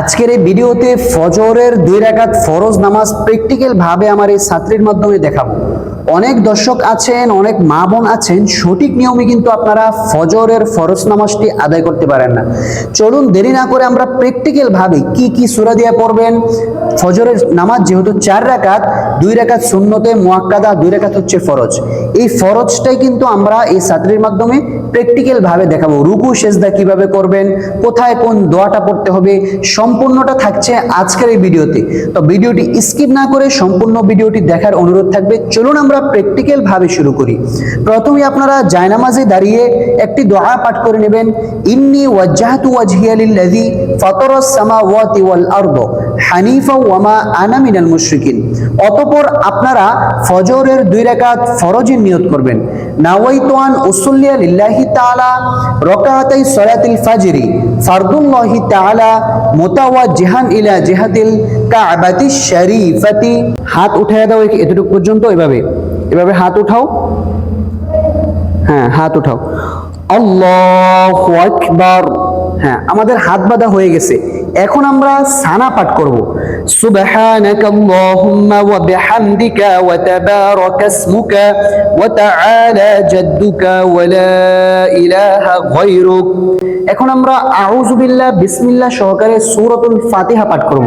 আজকের এই ভিডিওতে ফজরের দুই রাকাত ফরজ নামাজ প্র্যাকটিক্যাল ভাবে আমার এই ছাত্রীর মাধ্যমে দেখাবো। অনেক দর্শক আছেন, অনেক মা বোন আছেন, সঠিক নিয়মে কিন্তু আপনারা ফজরের ফরজ নামাজটি আদায় করতে পারেন না। চলুন দেরি না করে আমরা প্র্যাকটিক্যাল ভাবে কি কি সূরা দিয়ে পড়বেন। ফজরের নামাজ যেহেতু চার রাকাত, দুই রাকাত শূন্যতে মুয়াক্কাদা, দুই রাকাত হচ্ছে ফরজ। এই ফরজটাই কিন্তু আমরা এই ছাত্রীর মাধ্যমে প্র্যাকটিক্যাল ভাবে দেখাবো। রুকু, সেজদা কীভাবে করবেন, কোথায় কোন দোয়াটা পড়তে হবে, সম্পূর্ণটা থাকছে আজকের এই ভিডিওতে। তো ভিডিওটি স্কিপ না করে সম্পূর্ণ ভিডিওটি দেখার অনুরোধ থাকবে। চলুন আমরা প্র্যাকটিক্যাল ভাবে শুরু করি। প্রথমে আপনারা জায়নামাজে দাঁড়িয়ে একটি দোয়া পাঠ করে নেবেন, ইন্নি ওয়াজ্জাহতু ওয়াজহিয়া লিল্লাযী ফাতারাস সামাওয়াতি ওয়াল আরদ হানিফা আনা মিনাল মুশরিকিন। অতঃপর আপনারা ফজরের দুই রাকাত ফরজের নিয়ত করবেন। লিল্লাহি তাআলা ফাজরি ফারদুল্লাহি তাআলা মুতাওয়াজ্জিহান ইলা শরীফাতি। হাত উঠায় দাও এতটুকু পর্যন্ত এভাবে। এভাবে হাত উঠাও। হ্যাঁ হাত উঠাও। আল্লাহু আকবার। হ্যাঁ আমাদের হাত বাঁধা হয়ে গেছে। এখন আমরা সানা পাঠ করব। সুবহানাকা আল্লাহুম্মা ওয়া বিহামদিকা ওয়া তাবারাকা ইসমুকা ওয়া তাআলা জাদ্দুকা ওয়া লা ইলাহা গায়রুক। এখন আমরা আউযু বিল্লাহ বিসমিল্লাহ সহকারে সূরাতুল ফাতিহা পাঠ করব।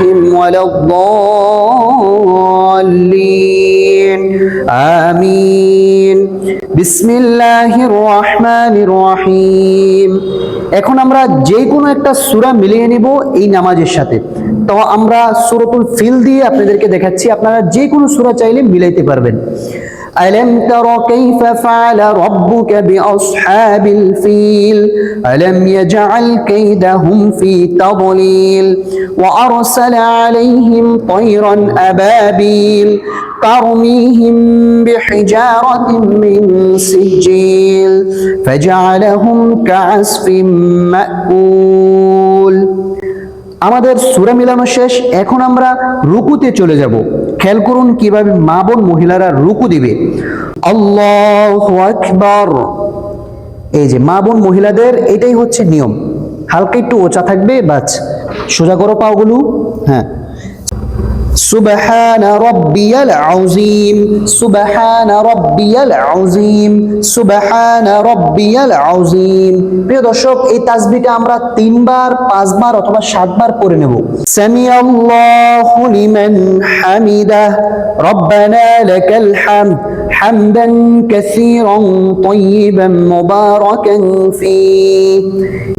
গায়রিল ولا الضالين آمين. بسم الله الرحمن الرحيم এখন আমরা যে কোনো একটা সূরা মিলিয়ে নিব এই নামাজের সাথে। তো আমরা সুরতুল ফিল দিয়ে আপনাদেরকে দেখাচ্ছি, আপনারা যে কোনো সূরা চাইলে মিলাইতে পারবেন। ألم تر كيف فعل ربك بأصحاب الفيل ألم يجعل كيدهم في تضليل وأرسل عليهم طيرا أبابيل ترميهم بحجارة من سجيل فجعلهم كعصف مأكول আমাদের সুরা মিলানো শেষ এখন আমরা রুকুতে চলে যাব খেয়াল করুন কীভাবে মা বোন মহিলারা রুকু দিবে। আল্লাহ এই যে মা বোন মহিলাদের, এটাই হচ্ছে নিয়ম। হালকা একটু ওচা থাকবে বাচ সোজা করো পাওগুলো হ্যাঁ। সুবহান রব্বিয়াল আযীম সুবহান রব্বিয়াল আযীম সুবহান রব্বিয়াল আযীম প্রিয় দর্শক, এই তাসবিহটা আমরা তিনবার, পাঁচবার অথবা সাতবার পড়ে নেব। সামি আল্লাহু লিমান হামিদা। রব্বানা লাকাল হামদ। হামদান কাসীরান তাইয়িবান মুবারাকান ফি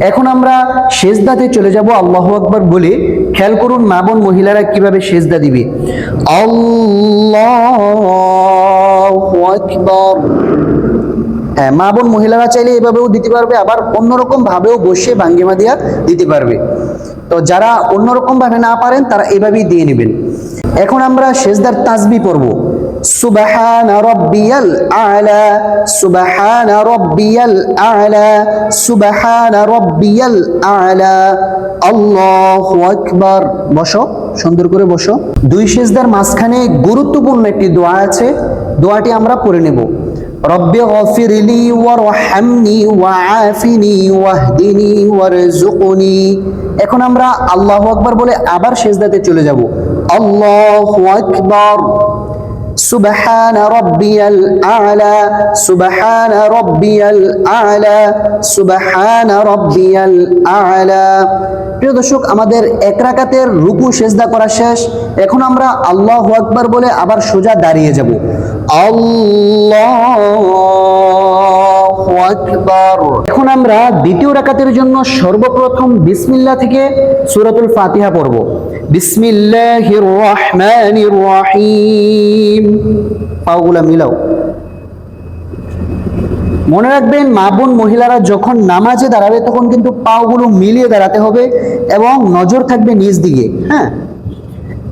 এখন আমরা সেজদাতে চলে যাব, আল্লাহু আকবার বলে। খেয়াল করুন, মা বোন মহিলারা কীভাবে সেজদা দিবে। আল্লাহু আকবার। হ্যাঁ মা বোন মহিলারা চাইলে এভাবেও দিতে পারবে, আবার অন্যরকম ভাবেও বসে ভাঙ্গিমা দিয়া দিতে পারবে। তো যারা অন্যরকম ভাবে না পারেন, তারা এভাবেই দিয়ে নেবেন। এখন আমরা সেজদার তাসবি পড়ব। সুবহান রব্বিয়াল আলা, সুবহান রব্বিয়াল আলা, সুবহান রব্বিয়াল আলা। আল্লাহু আকবার। বসো, সুন্দর করে বসো। দুই সেজদার মাঝখানে গুরুত্বপূর্ণ একটি দোয়া আছে, দোয়াটি আমরা পড়ে নেব। রব্বি গফিরলি ওয়ারহামনি ওয়াআফিনি ওয়াহদিনি ওয়ারজুকনি এখন আমরা আল্লাহু আকবার বলে আবার সেজদাতে চলে যাব। আল্লাহু আকবার। سبحان ربي الأعلى سبحان ربي الأعلى سبحان ربي الأعلى প্রিয় দর্শক আমাদের এক রাকাতের রুকু সেজদা করা শেষ এখন আমরা আল্লাহু আকবার বলে আবার সোজা দাঁড়িয়ে যাব আল্লাহু আকবার এখন আমরা দ্বিতীয় রাকাতের জন্য সর্বপ্রথম বিসমিল্লাহ থেকে সূরাতুল ফাতিহা পড়ব। বিসমিল্লাহির রহমানির রহিম। পাওগুলা মিলাও। মনে রাখবেন, মা বোন মহিলারা যখন নামাজে দাঁড়াবে তখন কিন্তু পাগুলো মিলিয়ে দাঁড়াতে হবে এবং নজর থাকবে নিজ দিকে হ্যাঁ?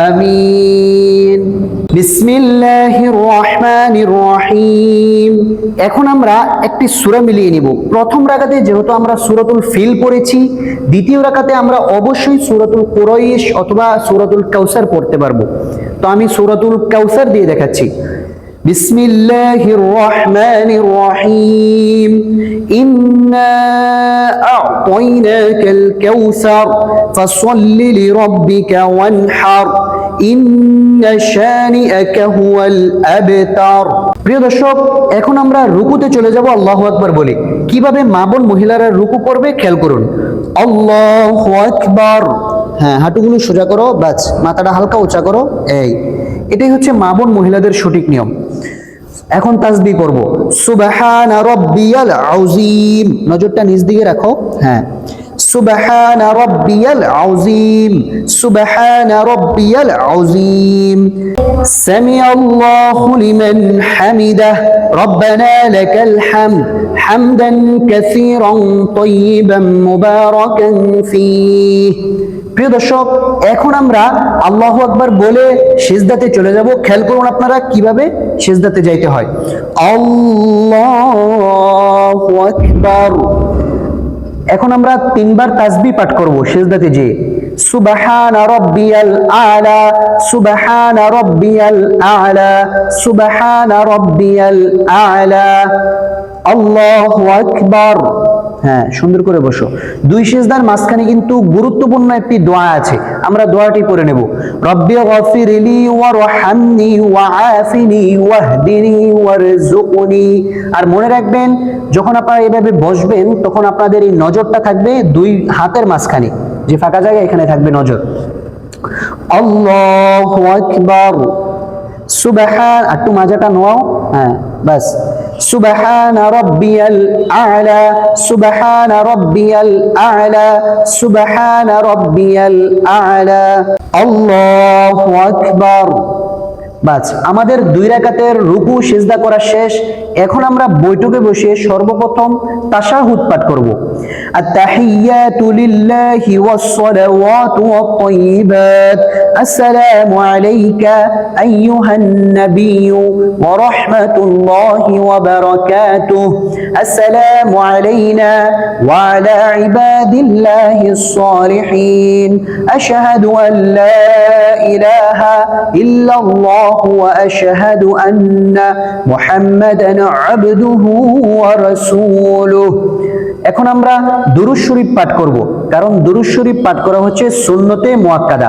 آمين بسم الله الرحمن الرحيم এখন আমরা একটি সূরা মিলিয়ে নিব প্রথম রাকাতে যেহেতু আমরা সূরাতুল ফিল পড়েছি দ্বিতীয় রাকাতে আমরা অবশ্যই সূরাতুল কুরাইশ অথবা সূরাতুল কাউসার পড়তে পারবো তো আমি সূরাতুল কাউসার দিয়ে দেখাচ্ছি بسم الله الرحمن الرحيم إنا أعطيناك الكوثر فصل لربك وانحر إن شانئك هو الأبتر প্রিয় দর্শক এখন আমরা রুকুতে চলে যাব আল্লাহু আকবার বলে কিভাবে মা বোন মহিলারা রুকু করবে খেয়াল করুন আল্লাহু আকবার হ্যাঁ হাঁটুগুলো সোজা করো বাস মাথাটা হালকা উঁচা করো এই এটাই হচ্ছে মা বোন মহিলাদের সঠিক নিয়ম এখন তাসবি করব সুবাহ নজরটা নিজ দিকে রাখো। হ্যাঁ। সুবহান রাব্বিয়াল আযীম, সুবহান রাব্বিয়াল আযীম। সামি আল্লাহু লিমান হামিদাহ রব্বানা লাকাল হামদ, হামদান কাসীরান তাইয়িবান মুবারাকান ফীহ। প্রিয় দর্শক, এখন আমরা আল্লাহু আকবার বলে সিজদাতে চলে যাব। খেয়াল করুন আপনারা কীভাবে সিজদাতে যাইতে হয়। আল্লাহু আকবার। এখন আমরা তিনবার তাসবি পাঠ করব, সেজদাতে যে সুবহান রব্বিয়াল আলা, সুবহান রব্বিয়াল আলা, সুবহান রব্বিয়াল আলা। আল্লাহু আকবার। হ্যাঁ সুন্দর করে বসো। দুই সিজদার মাঝখানে কিন্তু গুরুত্বপূর্ণ একটি দোয়া আছে। আমরা দোয়াটি পড়ে নেব। রব্বি গফিরলি ওয়ারহামনি ওয়াআফিনি ওয়াহদিনি ওয়ারজুকনি আর মনে রাখবেন, যখন আপনারা এভাবে বসবেন, তখন আপনাদের এই নজরটা থাকবে দুই হাতের মাঝখানে। যে ফাঁকা জায়গা এখানে থাকবে নজর। আল্লাহু আকবার। সুবহান একটু মাজাটা নোয়াও। হ্যাঁ বাস সুবহান রাব্বিয়াল আ'লা, সুবহান রাব্বিয়াল আ'লা, সুবহান রাব্বিয়াল আ'লা। আল্লাহু আকবার। বাস, আমাদের দুই রাকাতের রুকু, সিজদা করা শেষ। এখন আমরা বৈঠকে বসে সর্বপ্রথম তাশাহুদ পাঠ করব। আত-তাহিয়াতু লিল্লাহি ওয়াস-সালাওয়াতু ওয়াত-তাইয়িবাত। আসসালামু আলাইকা আইয়ুহান নাবিয়্যু ওয়া রাহমাতুল্লাহি ওয়া বারাকাতুহু আসসালামু আলাইনা ওয়া আলা ইবাদিল্লাহিস সালিহিন আশহাদু আন লা ইলাহা ইল্লাল্লাহ واشهد ان محمدا عبده ورسوله এখন আমরা দুরুদ শরীফ পাঠ করব কারণ দুরুদ শরীফ পাঠ করা হচ্ছে সুন্নতে মুআক্কাদা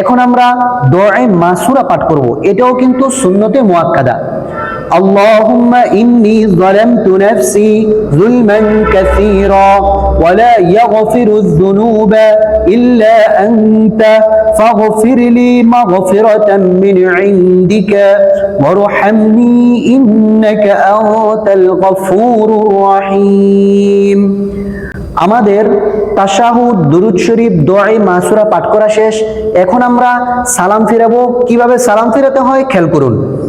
এখন আমরা দোয়ায়ে মাসুরা পাঠ করব এটাও কিন্তু সুন্নতে মুআক্কাদা اللهم إني ظلمت نفسي ظلما كثيرا ولا يغفر الذنوب إلا أنت فاغفر لي مغفرة من عندك وارحمني إنك أنت الغفور الرحيم আমাদের তাশাহুদ দুরুদ শরীফ, দোয়াই মাসুরা পাঠ করা শেষ। এখন আমরা সালাম ফিরাবো। কীভাবে সালাম ফিরাতে হয়? খেয়াল করুন।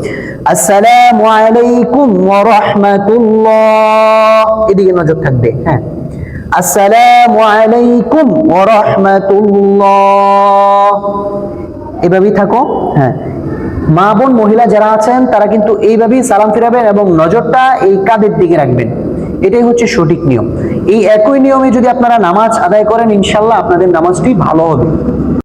আসসালামু আলাইকুম ওয়া রাহমাতুল্লাহ। এদিকে নজর থাকবে হ্যাঁ। আসসালামু আলাইকুম ওয়া রাহমাতুল্লাহ। এভাবেই থাকো হ্যাঁ। মা বোন মহিলা যারা আছেন, তারা কিন্তু এইভাবেই সালাম ফিরাবেন এবং নজরটা এই কাঁধের দিকে রাখবেন। এটাই হচ্ছে সঠিক নিয়ম। এই একই নিয়মে যদি আপনারা নামাজ আদায় করেন ইনশাল্লাহ আপনাদের নামাজটি ভালো হবে।